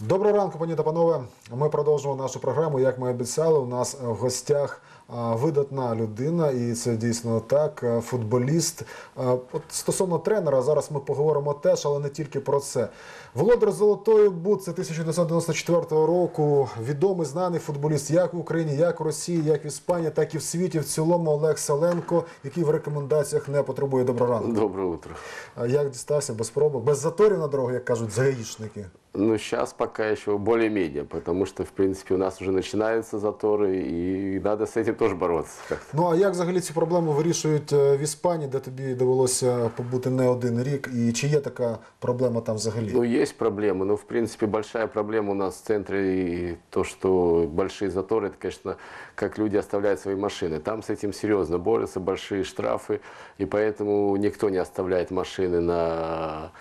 Доброго ранку, пані та панове. Ми продовжуємо нашу програму. Як ми обіцяли, у нас в гостях а, видатна людина, і це дійсно так. Футболіст. От стосовно тренера, зараз ми поговоримо теж, але не тільки про це. Володар Золотої Бутси 1994 року. Відомий знаний футболіст як в Україні, як в Росії, як в Іспанії, так і в світі. В цілому Олег Селенко, який в рекомендаціях не потребує доброго ранку. Доброе утро. Як дістався без пробок, без заторів на дорогу, як кажуть загаїчники. Ну, сейчас пока еще более-менее, потому что, в принципе, у нас уже начинаются заторы, и надо с этим тоже бороться. как-то. Ну а як взагалі ці проблеми вирішують е, в Іспанії, де тобі довелося побути не один рік? І чи є така проблема там взагалі? Ну, есть проблемы, но, в принципе, большая проблема у нас в центре, и то, что большие заторы, это, конечно, как люди оставляют свои машины. Там с этим серьезно борются, большие штрафы, и поэтому никто не оставляет машины на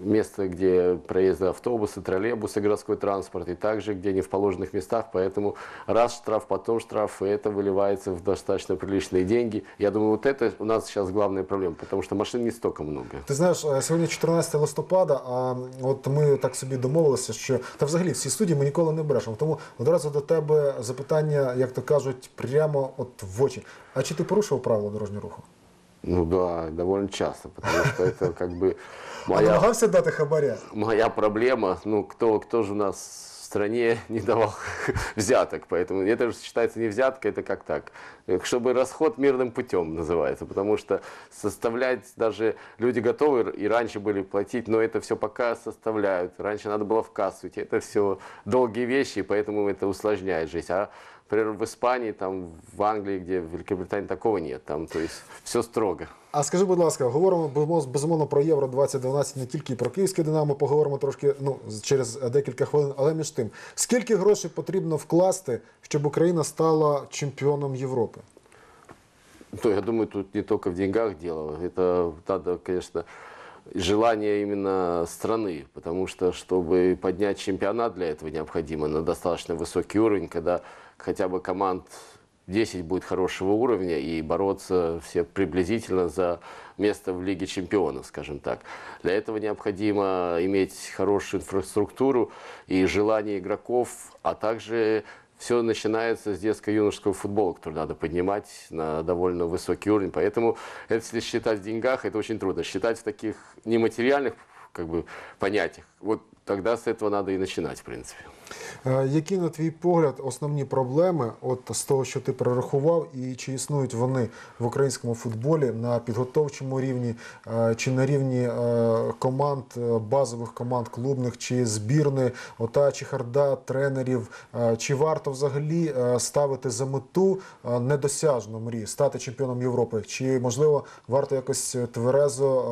место, где проезды автобусы, троллейбусы, городской транспорт, и также, где не в положенных местах. Поэтому раз штраф, потом штраф, и это выливается в достаточно приличные деньги. Я думаю, вот это у нас сейчас главная проблема, потому что машин не столько много. Ти знаєш, е, сьогодні 14 листопада, а от ми так собі домовилися, що та взагалі в цій студії ми ніколи не брешемо. Тому одразу до тебе запитання, як то кажуть, прямо от в очі. А чи ти порушував правила дорожнього руху? Ну да, довольно часто, потому что это как бы а моя, намагався дати хабаря? моя проблема. Ну, кто, кто же у нас в стране не давал взяток, поэтому это же считается не взятка, это как так. Э, Чтобы расход мирным путем называется, потому что составлять даже люди готовы и раньше были платить, но это все пока составляют. Раньше надо было в кассу это все долгие вещи, поэтому это усложняет жизнь. А Например, в Испании, там, в Англии, где в Великобритании такого нет. Там, то есть, все строго. А скажи, будь ласка, говоримо безумовно- безумовно про Євро 2012 не тільки про київське Динамо, поговоримо трошки ну, через декілька хвилин, але між тим, скільки грошей потрібно вкласти, щоб Україна стала чемпіоном Європи? Ну, я думаю, тут не только в деньгах дело. Это надо, конечно, желание именно страны, потому что, чтобы поднять чемпионат, для этого необходимо на достаточно высокий уровень, когда хотя бы команд 10 будет хорошего уровня и бороться все приблизительно за место в Лиге чемпионов, скажем так. Для этого необходимо иметь хорошую инфраструктуру и желание игроков, а также все начинается с детско-юношеского футбола, который надо поднимать на довольно высокий уровень. Поэтому если считать в деньгах, это очень трудно. Считать в таких нематериальных как бы, понятиях, вот тогда с этого надо и начинать, в принципе. Е, Які, на твій погляд, основні проблеми от з того, що ти перерахував, і чи існують вони в українському футболі на підготовчому рівні, е, чи на рівні е, команд, базових команд клубних, чи збірни, ота чехарда тренерів, чи варто взагалі ставити за мету недосяжну мрію, стати чемпіоном Європи? Чи можливо варто якось тверезо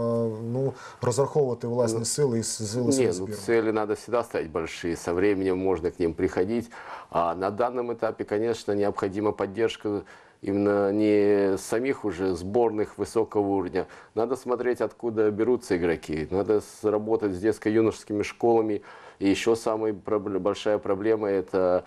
ну, розраховувати власні сили і сили Нет, ну, цели надо всегда ставить большие, со временем можно к ним приходить. А на данном этапе, конечно, необходима поддержка именно не самих уже сборных высокого уровня. Надо смотреть, откуда берутся игроки. Надо работать с детско-юношескими школами. И еще самая большая проблема, это,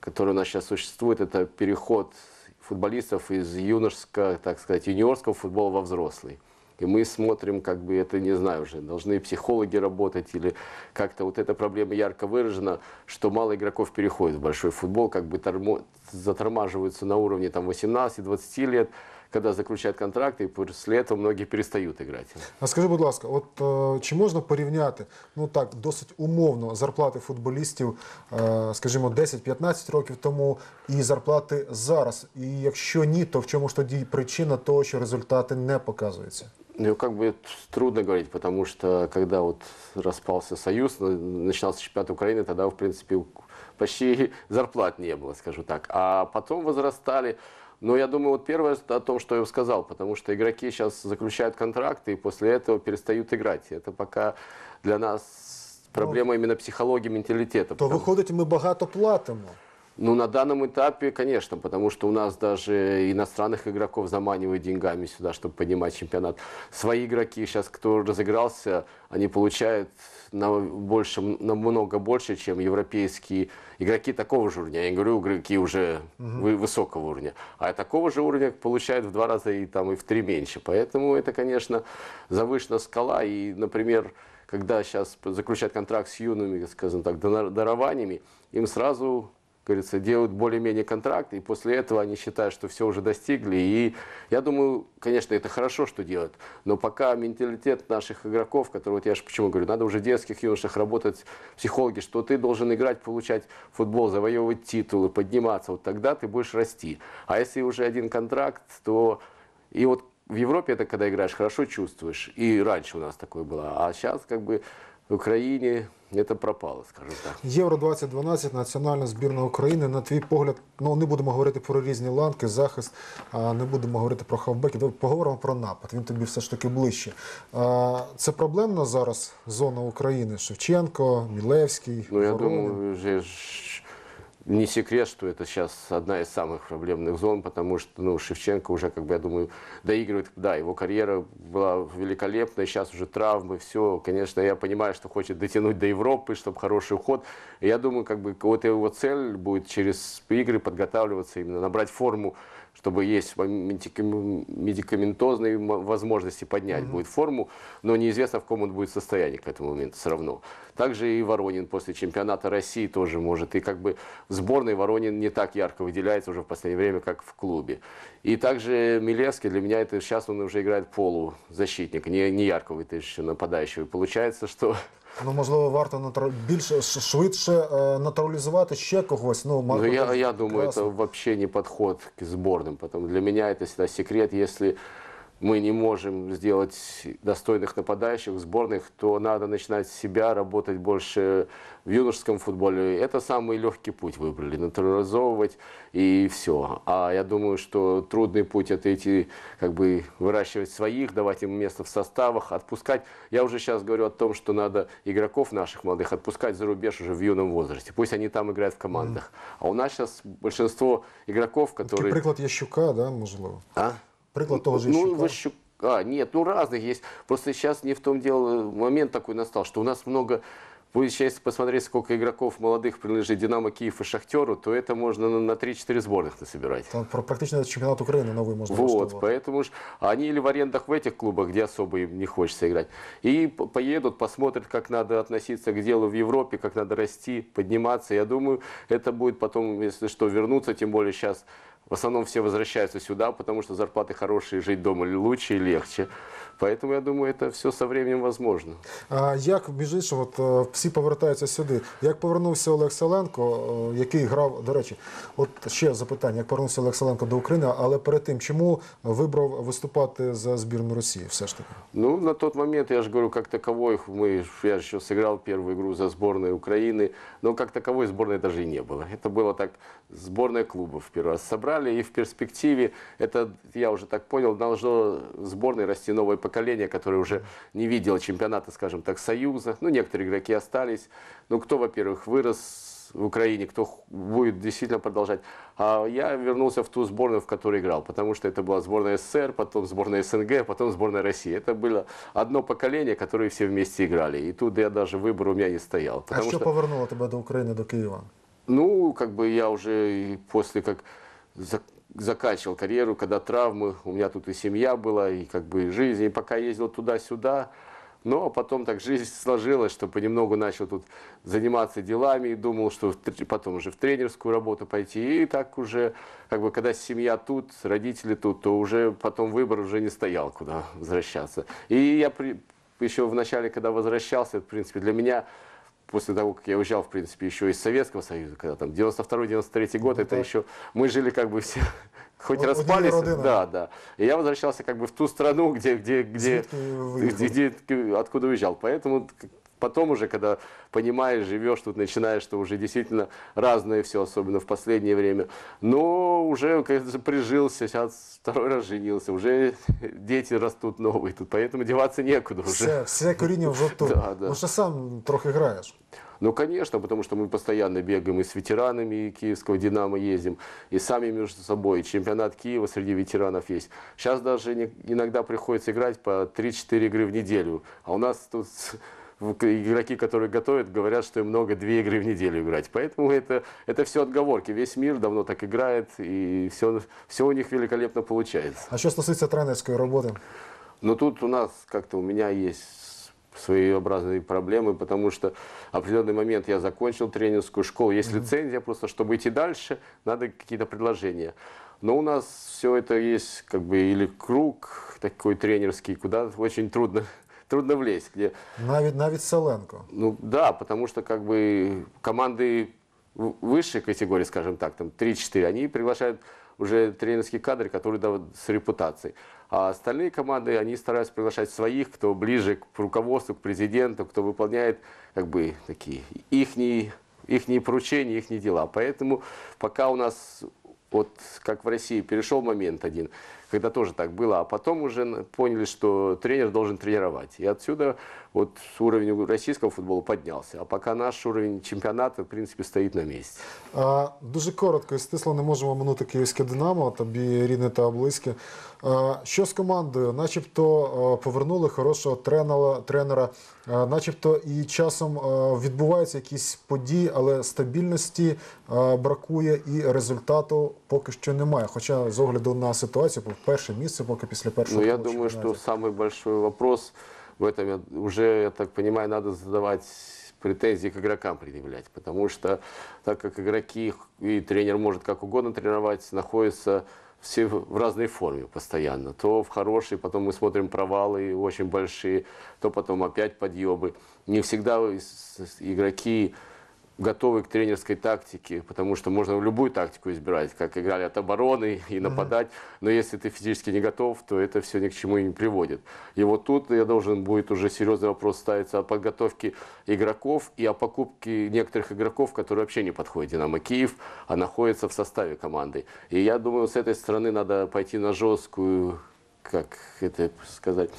которая у нас сейчас существует, это переход футболистов из юношеского, так сказать, юниорского футбола во взрослый. И мы смотрим, как бы это, не знаю уже, должны психологи работать или как-то вот эта проблема ярко выражена, что мало игроков переходит в большой футбол, как бы тормо- затормаживаются на уровне там 18-20 лет, когда заключают контракты, и после этого многие перестают играть. А скажи, будь ласка, от е, чи можна порівняти ну так досить умовно зарплати футболістів, е, скажімо, 10-15 років тому і зарплати зараз? І якщо ні, то в чому ж тоді причина того, що результати не показуються? Ну, как бы трудно говорить, потому что когда вот распался Союз, на- начинался чемпионат Украины, тогда, в принципе, у- почти зарплат не было, скажу так. А потом возрастали. но я думаю, вот первое о том, что я сказал, потому что игроки сейчас заключают контракты и после этого перестают играть. Это пока для нас проблема именно психологии, менталитета. То виходить, ми багато платимо. Ну, на данном этапе, конечно, потому что у нас даже иностранных игроков заманивают деньгами сюда, чтобы поднимать чемпионат. Свои игроки сейчас, кто разыгрался, они получают на больше, намного больше, чем европейские игроки такого же уровня. Я не говорю игроки уже вы- высокого уровня. А такого же уровня получают в два раза и, там, и в три меньше. Поэтому это, конечно, завышена скала. И, например, когда сейчас заключают контракт с юными, скажем так, дарованиями, им сразу говорится, делают более-менее контракт, и после этого они считают, что все уже достигли. И я думаю, конечно, это хорошо, что делают, но пока менталитет наших игроков, которые, вот я же почему говорю, надо уже в детских юношах работать психологи, что ты должен играть, получать футбол, завоевывать титулы, подниматься, вот тогда ты будешь расти. А если уже один контракт, то и вот в Европе это когда играешь, хорошо чувствуешь. И раньше у нас такое было. А сейчас как бы в Україні це пропало, скажу так. Євро 2012, національна збірна України. На твій погляд, ну не будемо говорити про різні ланки, захист, а не будемо говорити про хавбеки. Давай поговоримо про напад. Він тобі все ж таки ближче. А, Це проблемна зараз зона України. Шевченко, Мілевський. Ну, я Воронин. думаю, вже ж не секрет, что это сейчас одна из самых проблемных зон, потому что, ну, Шевченко уже, как бы, я думаю, доигрывает, да, его карьера была великолепная, сейчас уже травмы, все, конечно, я понимаю, что хочет дотянуть до Европы, чтобы хороший уход, я думаю, как бы, вот его цель будет через игры подготавливаться, именно набрать форму, чтобы есть медикам- медикаментозные возможности поднять будет форму, но неизвестно, в каком он будет состоянии к этому моменту все равно. Также и Воронин после чемпионата России тоже может. И как бы в сборной Воронин не так ярко выделяется уже в последнее время, как в клубе. И также Милевский, для меня это сейчас он уже играет полузащитник, не, не ярко еще нападающего. И получается, что Ну, можливо, варто натура- більше швидше е, натуралізувати ще когось. Ну, Ну, я, я думаю, это вообще не подход к сборным. Потому для меня это всегда секрет. Если мы не можем сделать достойных нападающих в сборных, то надо начинать с себя, работать больше в юношеском футболе. Это самый легкий путь выбрали, натурализовывать и все. А я думаю, что трудный путь это идти, как бы выращивать своих, давать им место в составах, отпускать. Я уже сейчас говорю о том, что надо игроков наших молодых отпускать за рубеж уже в юном возрасте. Пусть они там играют в командах. А у нас сейчас большинство игроков, Такий которые... приклад Ящука, да, можливо. А? Приклад того же Ну, Ящука. Ващук- А, нет, ну разных есть. Просто сейчас не в том дело, момент такой настал, что у нас много если посмотреть, сколько игроков молодых принадлежит Динамо Киев и Шахтеру, то это можно на, на 3-4 сборных насобирать. Там про практично чемпіонат України новий можна Вот, влаштовувати. поэтому ж они или в арендах в этих клубах, где особо им не хочется играть, и по- поедут, посмотрят, как надо относиться к делу в Европе, как надо расти, подниматься. Я думаю, это будет потом, если что, вернуться, тем более сейчас в основном все возвращаются сюда, потому что зарплаты хорошие, жить дома лучше и легче. Поэтому я думаю, это все со временем возможно. А як між іншим, от е, всі повертаються сюди. Як повернувся Олег Селенко, е, який грав, до речі, от ще запитання, як повернувся Олег Селенко до України, але перед тим, чому вибрав виступати за збірну Росії все ж таки? Ну, на тот момент, я же говорю, как таковой, мы, я же еще сыграл первую игру за сборную Украины, но как таковой сборной даже и не было. Это было так, сборная клубов первый раз собрали, и в перспективе, это, я уже так понял, должно в сборной расти новое поколение, которое уже не видело чемпионата, скажем так, Союза. Ну, некоторые игроки остались. Ну, кто, во-первых, вырос в Украине, кто будет действительно продолжать. А я вернулся в ту сборную, в которой играл, потому что это была сборная СССР, потом сборная СНГ, потом сборная России. Это было одно поколение, которые все вместе играли. И тут я даже выбор у меня не стоял. А що что, повернуло тебе до України, до Києва? ну, как бы я уже после как заканчивал карьеру, когда травмы, у меня тут и семья была, и как бы жизнь, и пока ездил туда-сюда, но потом так жизнь сложилась, что понемногу начал тут заниматься делами и думал, что потом уже в тренерскую работу пойти. И так уже, как бы, когда семья тут, родители тут, то уже потом выбор уже не стоял, куда возвращаться. И я при- еще в начале, когда возвращался, в принципе, для меня после того, как я уезжал, в принципе, еще из Советского Союза, когда там 92-93 год, это так. еще мы жили как бы все, хоть Одной распались, да, да. И я возвращался как бы в ту страну, где, где, где, где, где- откуда уезжал. Поэтому потом уже, когда понимаешь, живешь тут, начинаешь, что уже действительно разное все, особенно в последнее время. Но уже когда прижился, сейчас второй раз женился, уже дети растут новые тут, поэтому деваться некуда уже. Все, все коріння вже тут. Да, да. Ну ще сам трохи граєш. Ну, конечно, потому что мы постоянно бегаем и с ветеранами киевского «Динамо» ездим, и сами между собой. И чемпионат Киева среди ветеранов есть. Сейчас даже иногда приходится играть по 3-4 игры в неделю. А у нас тут игроки, которые готовят, говорят, что им много две игры в неделю играть. Поэтому это, это все отговорки. Весь мир давно так играет, и все, все у них великолепно получается. А що стосується тренерської роботи? Но тут у нас как-то у меня есть своеобразные проблемы, потому что в определенный момент я закончил тренерскую школу, есть лицензия, просто чтобы идти дальше, надо какие-то предложения. Но у нас все это есть как бы или круг такой тренерский, куда очень трудно, трудно влезть, где Навіть навіть Селенко. ну да, потому что как бы команды высшей категории, скажем так, там 3-4, они приглашают уже тренерские кадры, которые да, вот с репутацией. А остальные команды, они стараются приглашать своих, кто ближе к руководству, к президенту, кто выполняет как бы такие ихние, ихние поручения, ихние дела. Поэтому пока у нас вот как в России перешел момент один, когда тоже так было, а потом уже поняли, что тренер должен тренировать. И отсюда вот уровень российского футбола поднялся. А пока наш уровень чемпионата, в принципе, стоит на месте. А, дуже коротко і стисло не можемо минути київське Динамо, тобі рідне та близьке. А, що з командою? Начебто повернули хорошого тренера, тренера а, начебто і часом а, відбуваються якісь події, але стабільності а, бракує і результату поки що немає. Хоча з огляду на ситуацію, перше місце поки після першого. Ну, я думаю, что чемпіонату. самый вопрос в этом уже, я так понимаю, надо задавать претензии к игрокам предъявлять. Потому что так как игроки и тренер может как угодно тренировать, находятся все в разной форме постоянно. То в хорошей, потом мы смотрим провалы очень большие, то потом опять подъемы. Не всегда игроки готовы к тренерской тактике, потому что можно любую тактику избирать, как играли от обороны и нападать, но если ты физически не готов, то это все ни к чему и не приводит. И вот тут я должен будет уже серьезный вопрос ставиться о подготовке игроков и о покупке некоторых игроков, которые вообще не подходят Динамо Киев, а находятся в составе команды. И я думаю, с этой стороны надо пойти на жесткую, как это сказать,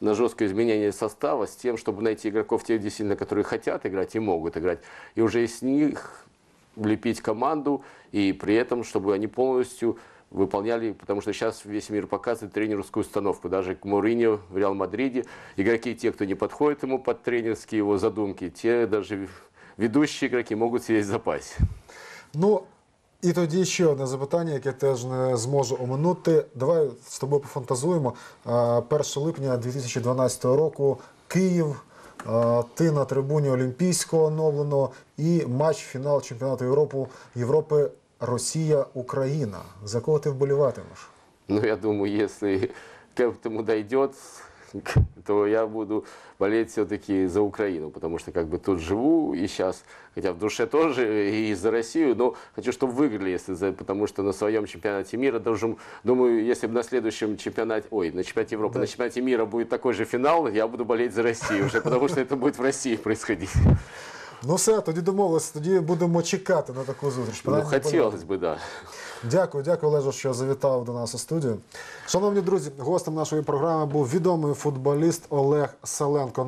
на жесткое изменение состава с тем, чтобы найти игроков тех действительно, которые хотят играть и могут играть, и уже из них влепить команду, и при этом, чтобы они полностью выполняли, потому что сейчас весь мир показывает тренерскую установку. Даже к Мourinho в Реал Мадриде игроки, те, кто не подходит ему под тренерские его задумки, те даже ведущие игроки могут сидеть в запасе. Ну і тоді ще одне запитання, яке теж не зможу оминути. Давай з тобою пофантазуємо. Е, 1 липня 2012 року Київ. е, Ти на трибуні Олімпійського оновлено і матч фінал чемпіонату Європи, Європи Росія-Україна. За кого ти вболіватимеш? Ну, я думаю, если к этому то я буду болеть все-таки за Украину, потому что как бы тут живу и сейчас, хотя в душе тоже и за Россию, но хочу, чтобы выиграли, если за, потому что на своем чемпионате мира должен, думаю, если бы на следующем чемпионате, ой, на чемпионате Европы, Да. на чемпионате мира будет такой же финал, я буду болеть за Россию уже, потому что это будет в России происходить. Ну все, тоді домовилися, тоді будемо чекати на таку зустріч. Ну, хотелось бы, да. Дякую, дякую, Олеже, що завітав до нас у студію. Шановні друзі, гостем нашої програми був відомий футболіст Олег Саленко.